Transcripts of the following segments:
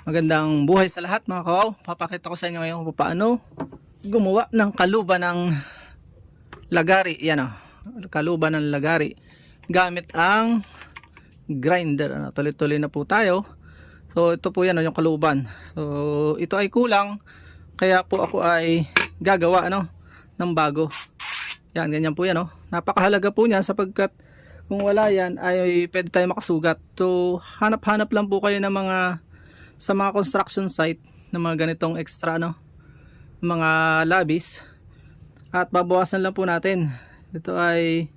Magandang buhay sa lahat mga kawaw. Papakita ko sa inyo ngayon kung paano gumawa ng kaluba ng lagari. Yan o. Kaluba ng lagari. Gamit ang grinder. Ano, tuloy-tuloy na po tayo. So ito po yan o, yung kaluban. So ito ay kulang. Kaya po ako ay gagawa ano, ng bago. Yan, ganyan po yan o. Napakahalaga po niyan sapagkat kung wala yan ay pwede tayo makasugat. So hanap-hanap lang po kayo ng mga sa mga construction site ng mga ganitong extra no mga labis. At babawasan lang po natin. Ito ay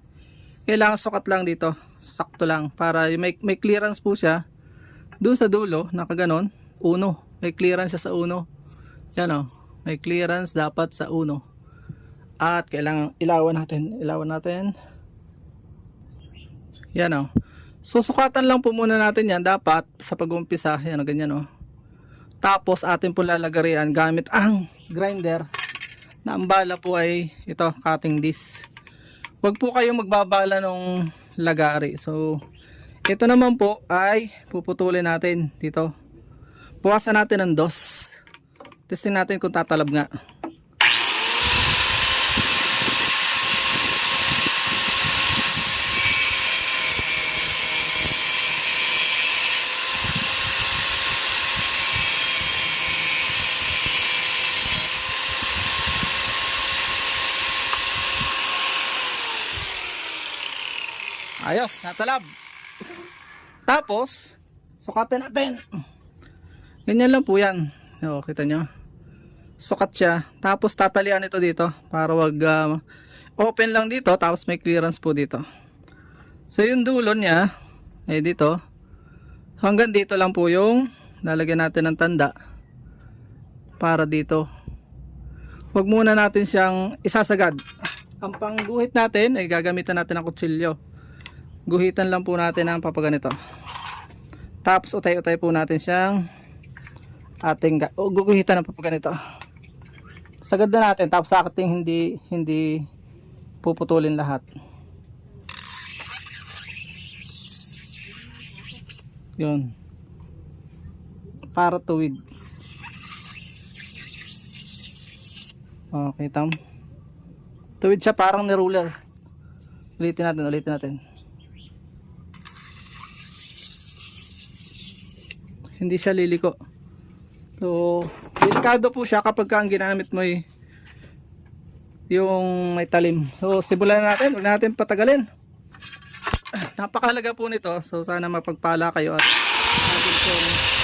kailangan sukat lang dito. Sakto lang para may, may clearance po siya doon sa dulo nakaganon uno. May clearance siya sa uno. Yan o may clearance dapat sa uno. At kailangan ilawan natin ilawan natin. Yan o Susukatan lang po muna natin yan dapat sa pag-umpisa. Yan o, ganyan o. Tapos atin po lalagarian gamit ang grinder na ang bala po ay ito, cutting disc. Huwag po kayong magbabala ng lagari. So, ito naman po ay puputulin natin dito. Puwasan natin ng dos. Testing natin kung tatalab nga. Ayos, natalab. Tapos, sukatin natin. Ganyan lang po yan. O, kita nyo. Sukat siya. Tapos tatalian ito dito para wag ah, open lang dito tapos may clearance po dito. So yung dulo niya ay dito. Hanggang dito lang po yung lalagyan natin ng tanda para dito. Huwag muna natin siyang isasagad. Ang pangguhit natin ay gagamitan natin ng kutsilyo guhitan lang po natin ang papaganito. Tapos utay-utay po natin siyang ating ga- o, guguhitan ng papaganito. Sagad na natin tapos sa ating hindi hindi puputulin lahat. Yun. Para tuwid. Okay tam tuwid siya parang ni ruler. Ulitin natin ulitin natin hindi siya liliko. So, delikado po siya kapag ka ang ginamit mo ay yung may talim. So, simulan na natin. Huwag natin patagalin. Napakahalaga po nito. So, sana mapagpala kayo at natin pong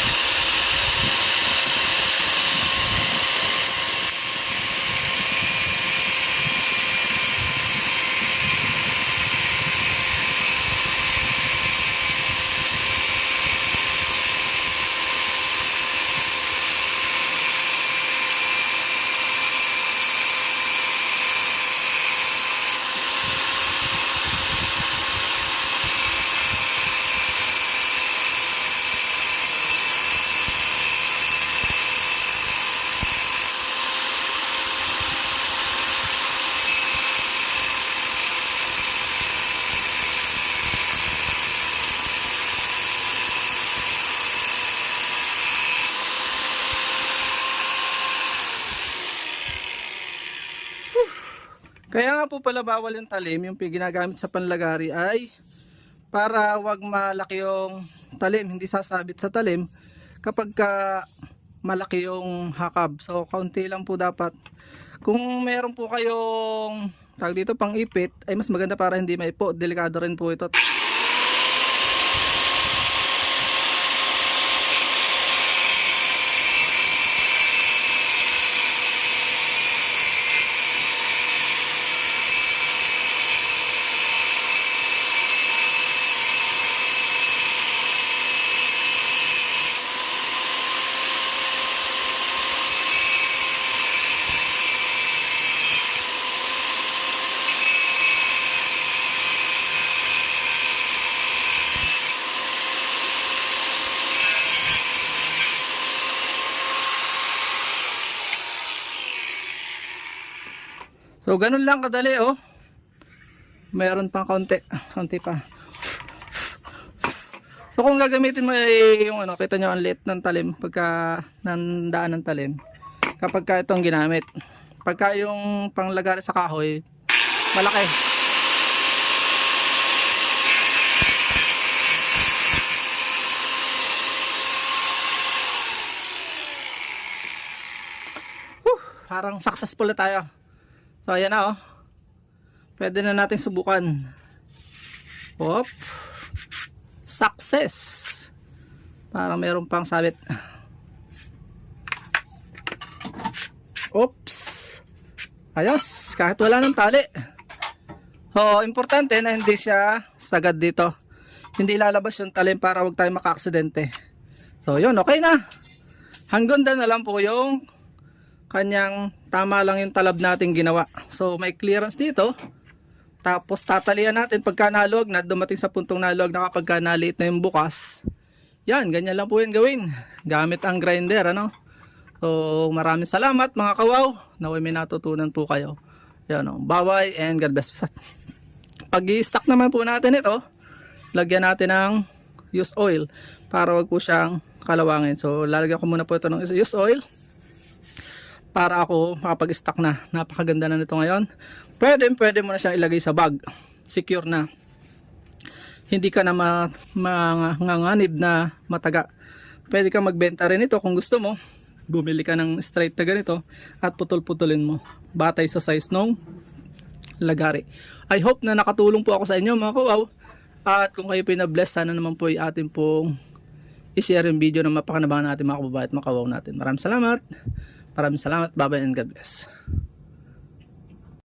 Kaya nga po pala bawal yung talim, yung ginagamit sa panlagari ay para wag malaki yung talim, hindi sasabit sa talim kapag ka malaki yung hakab. So kaunti lang po dapat. Kung meron po kayong tag dito pang ipit, ay mas maganda para hindi maipo. Delikado rin po ito. So ganun lang kadali oh. Meron pang konti, konti pa. So kung gagamitin mo ay yung ano, kita nyo ang liit ng talim pagka nandaan ng talim. Kapag ka itong ginamit. Pagka yung panglagari sa kahoy, malaki. Whew, parang successful na tayo. So ayan na oh. Pwede na natin subukan. Hop. Success. Parang meron pang sabit. Oops. Ayos. Kahit wala ng tali. So, importante na hindi siya sagad dito. Hindi lalabas yung talim para wag tayo maka-aksidente. So, yun. Okay na. Hanggang doon na lang po yung kanyang tama lang yung talab natin ginawa. So, may clearance dito. Tapos tatalian natin pagka nalog na dumating sa puntong nalog na kapag ka naliit na yung bukas. Yan, ganyan lang po yung gawin. Gamit ang grinder, ano? So, maraming salamat mga kawaw. Naway may natutunan po kayo. Yan, oh. Bye-bye and God bless. Pag i-stack naman po natin ito, lagyan natin ng use oil para wag po siyang kalawangin. So, lalagyan ko muna po ito ng use oil para ako makapag-stack na. Napakaganda na nito ngayon. Pwede, pwede mo na siyang ilagay sa bag. Secure na. Hindi ka na ma, manganganib na mataga. Pwede ka magbenta rin ito kung gusto mo. Bumili ka ng straight na ganito at putol-putulin mo. Batay sa size nung lagari. I hope na nakatulong po ako sa inyo mga kawaw. At kung kayo pinabless, sana naman po ay atin pong i-share yung video na mapakanabangan natin mga kababayan at mga kawaw natin. Maraming salamat. Maraming salamat. Bye-bye and God bless.